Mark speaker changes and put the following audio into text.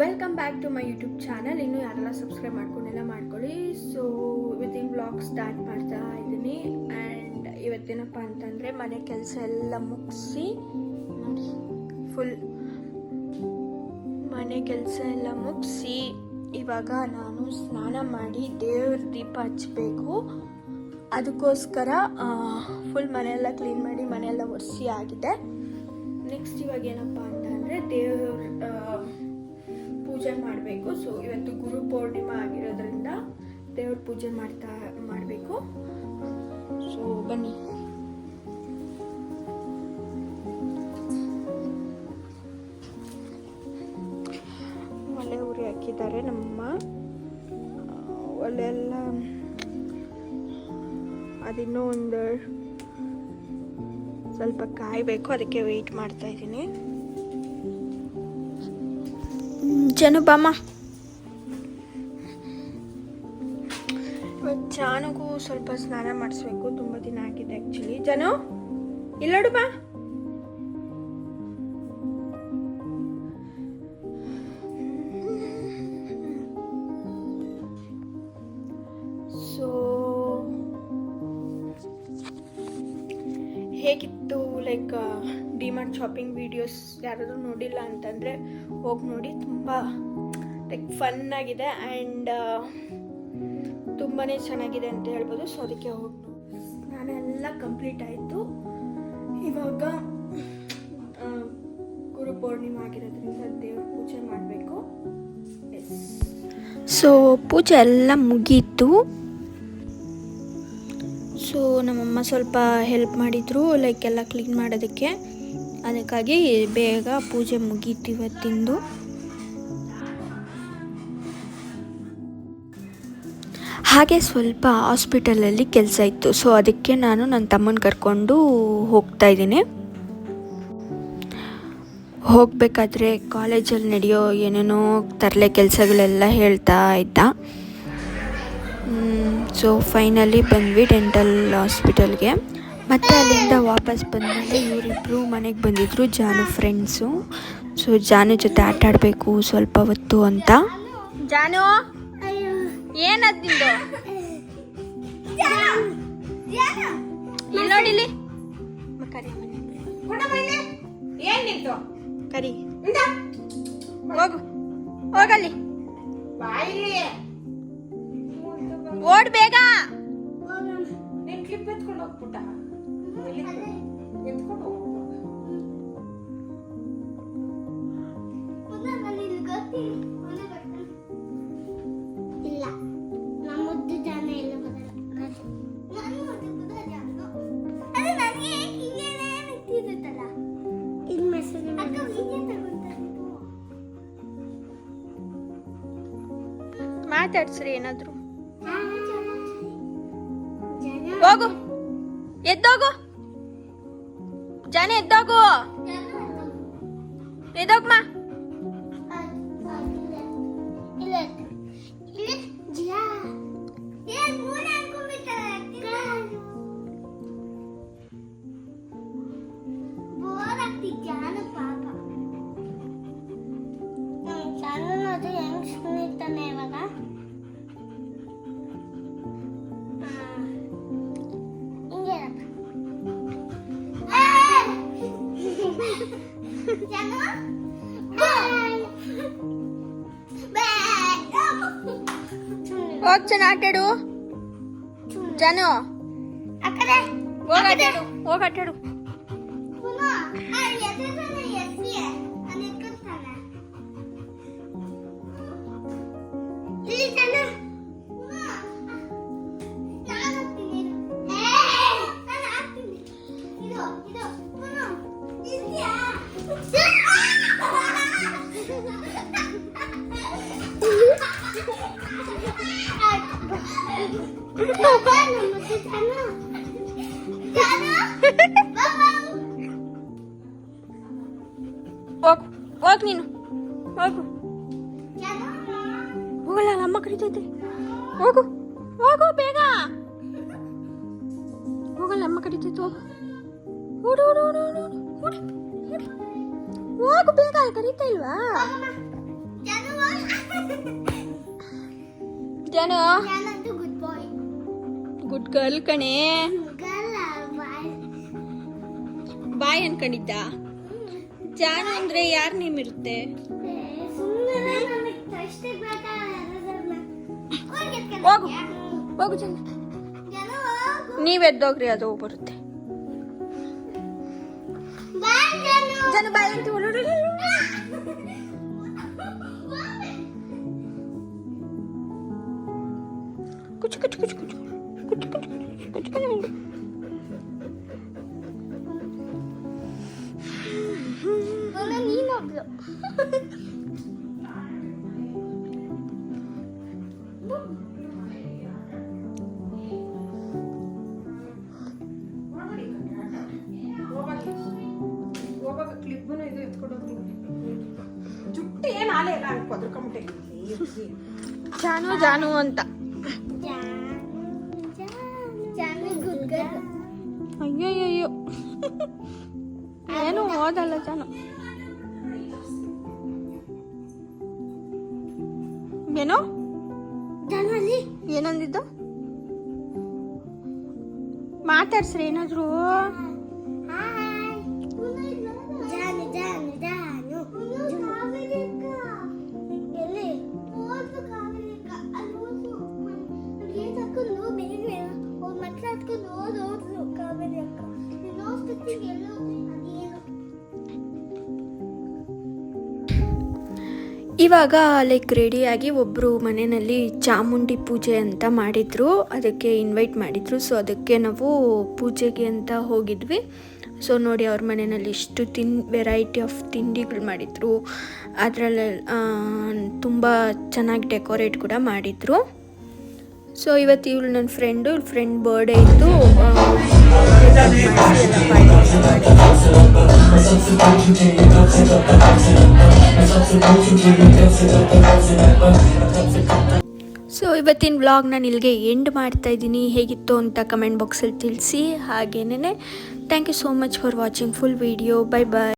Speaker 1: Welcome back to my YouTube channel ಇನ್ನೂ ಯಾರೆಲ್ಲ subscribe ಮಾಡ್ಕೊಂಡೆಲ್ಲ ಮಾಡ್ಕೊಳ್ಳಿ. ಸೊ ಇವತ್ತಿನ ಬ್ಲಾಗ್ ಸ್ಟಾರ್ಟ್ ಮಾಡ್ತಾ ಇದ್ದೀನಿ. ಆ್ಯಂಡ್ ಇವತ್ತೇನಪ್ಪ ಅಂತಂದರೆ ಮನೆ ಕೆಲಸ ಎಲ್ಲ ಮುಗಿಸಿ ಫುಲ್ ಮನೆ ಕೆಲಸ ಎಲ್ಲ ಮುಗಿಸಿ, ಇವಾಗ ನಾನು ಸ್ನಾನ ಮಾಡಿ ದೇವ್ರ ದೀಪ ಹಚ್ಚಬೇಕು ಅದಕ್ಕೋಸ್ಕರ ಫುಲ್ ಮನೆಯೆಲ್ಲ ಕ್ಲೀನ್ ಮಾಡಿ ಮನೆಯೆಲ್ಲ ಒರೆಸಿ ಆಗಿದೆ. ನೆಕ್ಸ್ಟ್ ಇವಾಗ ಏನಪ್ಪ ಅಂತಂದರೆ ದೇವ್ರ ಪೂಜೆ ಮಾಡಬೇಕು. ಸೊ ಇವತ್ತು ಗುರು ಪೌರ್ಣಿಮಾ ಆಗಿರೋದ್ರಿಂದ ದೇವ್ರ ಪೂಜೆ ಮಾಡ್ತಾ, ಮಾಡಬೇಕು. ಸೊ ಬನ್ನಿ. ಒಲೆ ಉರಿ ಹಾಕಿದ್ದಾರೆ ನಮ್ಮ ಒಲೆ ಎಲ್ಲ ಅದಿನ್ನೂ ಒಂದು ಸ್ವಲ್ಪ ಕಾಯಬೇಕು. ಅದಕ್ಕೆ ವೆಯ್ಟ್ ಮಾಡ್ತಾ ಇದ್ದೀನಿ. ಜನು ಬಾಮ ಇವತ್ತು ಜಾನುಗೂ ಸ್ವಲ್ಪ ಸ್ನಾನ ಮಾಡಿಸ್ಬೇಕು. ತುಂಬ ದಿನ ಆಗಿದೆ ಆ್ಯಕ್ಚುಲಿ ಜನು ಇಲ್ಲೋಡು ಬಾ. ಹೇಗಿತ್ತು ಲೈಕ್ ಡಿಮಾರ್ಟ್ ಶಾಪಿಂಗ್ ವೀಡಿಯೋಸ್ ಯಾರಾದರೂ ನೋಡಿಲ್ಲ ಅಂತಂದರೆ ಹೋಗಿ ನೋಡಿ. ತುಂಬ ಲೈಕ್ ಫನ್ ಆಗಿದೆ ಆ್ಯಂಡ್ ತುಂಬಾ ಚೆನ್ನಾಗಿದೆ ಅಂತ ಹೇಳ್ಬೋದು. ಸೊ ಅದಕ್ಕೆ ಹೋಗಿ ನಾನೆಲ್ಲ ಕಂಪ್ಲೀಟ್ ಆಯಿತು. ಇವಾಗ ಗುರು ಪೌರ್ಣಿಮೆ ಆಗಿರೋದ್ರಿಂದ ದೇವ್ರ ಪೂಜೆ ಮಾಡಬೇಕು. ಸೊ ಪೂಜೆ ಎಲ್ಲ ಮುಗೀತು. ಸೊ ನಮ್ಮಮ್ಮ ಸ್ವಲ್ಪ ಹೆಲ್ಪ್ ಮಾಡಿದರು ಲೈಕ್ ಎಲ್ಲ ಕ್ಲೀನ್ ಮಾಡೋದಕ್ಕೆ. ಅದಕ್ಕಾಗಿ ಬೇಗ ಪೂಜೆ ಮುಗೀತು ಇವತ್ತಿಂದು. ಹಾಗೆ ಸ್ವಲ್ಪ ಹಾಸ್ಪಿಟಲಲ್ಲಿ ಕೆಲಸ ಇತ್ತು. ಸೊ ಅದಕ್ಕೆ ನಾನು ನನ್ನ ತಮ್ಮನ ಕರ್ಕೊಂಡು ಹೋಗ್ತಾ ಇದ್ದೀನಿ. ಹೋಗಬೇಕಾದ್ರೆ ಕಾಲೇಜಲ್ಲಿ ನಡೆಯೋ ಏನೇನೋ ತರಲೆ ಕೆಲಸಗಳೆಲ್ಲ ಹೇಳ್ತಾ ಇದ್ದ. ಸೊ ಫೈನಲಿ ಬಂದ್ವಿ ಡೆಂಟಲ್ ಹಾಸ್ಪಿಟಲ್ಗೆ ಮತ್ತು ಅಲ್ಲಿಂದ ವಾಪಸ್ ಬಂದಮೇಲೆ ಇವರಿಬ್ಬರು ಮನೆಗೆ ಬಂದಿದ್ದರು ಜಾನು ಫ್ರೆಂಡ್ಸು ಸೊ ಜಾನು ಜೊತೆ ಆಟ ಆಡಬೇಕು, ಸ್ವಲ್ಪ ಹೊತ್ತು ಅಂತ. ಜಾನು ಏನದ್ದು ನೋಡಿಲಿ ಕರಿ. ಹೋಗು, ಹೋಗಲ್ಲಿ. ಓಡ್ ಬೇಗ.
Speaker 2: ನಿನ್ ಕ್ಲಿಪ್ ಎತ್ಕೊಂಡು ಹೋಗ್ಬಿಟ್ಟ. ಎತ್ಕೊಂಡು
Speaker 3: ಇಲ್ಲ. ನಮ್ಮ ಹೋಗು.
Speaker 1: ಎದ್ದೋಗು. ಜನ ಎದ್ದೋಗು. ಎದ್ದೋಗ್ಮ.
Speaker 3: ಜಾನು ಬಾಯ್
Speaker 1: ಹೋಗ್ ಚೆನ್ನ ಆಟಾಡು ಜಾನು
Speaker 3: ಅಕ್ಕರೆ
Speaker 1: ಹೋಗ್ ಹೋಗ್
Speaker 3: ನೀನು
Speaker 1: ಹೋಗು. ಹೋಗಲ್ಲ ಅಮ್ಮ ಕರಿತೈತೆ ಹೋಗು ಹೋಗು ಬೇಗ. ಹೋಗಲ್ಲ ಅಮ್ಮ ಕರಿತೈತೆ ಹೋಗು. ಓಡು ಓಡು ಓಡು ಓಡು ಓಡು ಓಡು. ಹೋಗು ಬೇಗ ಕರೀತಾ ಇಲ್ವಾ?
Speaker 3: ಜಾನು. ಗುಡ್
Speaker 1: ಗರ್ಲ್ ಕಣೆ
Speaker 3: ಬಾಯ್
Speaker 1: ಅನ್ಕೊಂಡಿದ್ದ ಜಾನು ಅಂದ್ರೆ ಯಾರು
Speaker 3: ನಿಮಿರುತ್ತೆ
Speaker 1: ಹೋಗು ಹೋಗು ಜನ ನೀವೆದ್ದೋಗ್ರಿ ಅದು ಬರುತ್ತೆ
Speaker 3: ಜನ
Speaker 1: ಬಾಯ್ ಅಂತ
Speaker 2: कुछ कुछ कुछ कुछ Bana niye yapıyor?
Speaker 1: ಜಾನು ಜಾನು ಅಂತ
Speaker 3: అయ్యో నేను
Speaker 1: ఓదలచాను ಏನೋ
Speaker 3: ಜನರಲ್ಲಿ
Speaker 1: ಏನಂದಿದ್ದು ಮಾತಾಡ್ಸ್ರಿ ಏನಾದ್ರು ಇವಾಗ ಲೈಕ್ ರೆಡಿಯಾಗಿ ಒಬ್ಬರು ಮನೆಯಲ್ಲಿ ಚಾಮುಂಡಿ ಪೂಜೆ ಅಂತ ಮಾಡಿದ್ರು. ಅದಕ್ಕೆ ಇನ್ವೈಟ್ ಮಾಡಿದ್ರು. ಸೊ ಅದಕ್ಕೆ ನಾವು ಪೂಜೆಗೆ ಅಂತ ಹೋಗಿದ್ವಿ. ಸೊ ನೋಡಿ ಅವ್ರ ಮನೆಯಲ್ಲಿ ಇಷ್ಟು ತಿನ್ ವೆರೈಟಿ ಆಫ್ ತಿಂಡಿಗಳು ಮಾಡಿದರು. ಅದರಲ್ಲಿ ತುಂಬ ಚೆನ್ನಾಗಿ ಡೆಕೋರೇಟ್ ಕೂಡ ಮಾಡಿದರು. ಸೊ ಇವತ್ತು ಇವಳು ನನ್ನ ಫ್ರೆಂಡು ಫ್ರೆಂಡ್ ಬರ್ಡೇ ಇತ್ತು. ಸೊ ಇವತ್ತಿನ ವ್ಲಾಗ್ ನಾನು ಇಲ್ಲಿಗೆ ಎಂಡ್ ಮಾಡ್ತಾ ಇದ್ದೀನಿ. ಹೇಗಿತ್ತು ಅಂತ ಕಮೆಂಟ್ ಬಾಕ್ಸಲ್ಲಿ ತಿಳಿಸಿ. ಹಾಗೇನೆ thank you so much for watching full video bye bye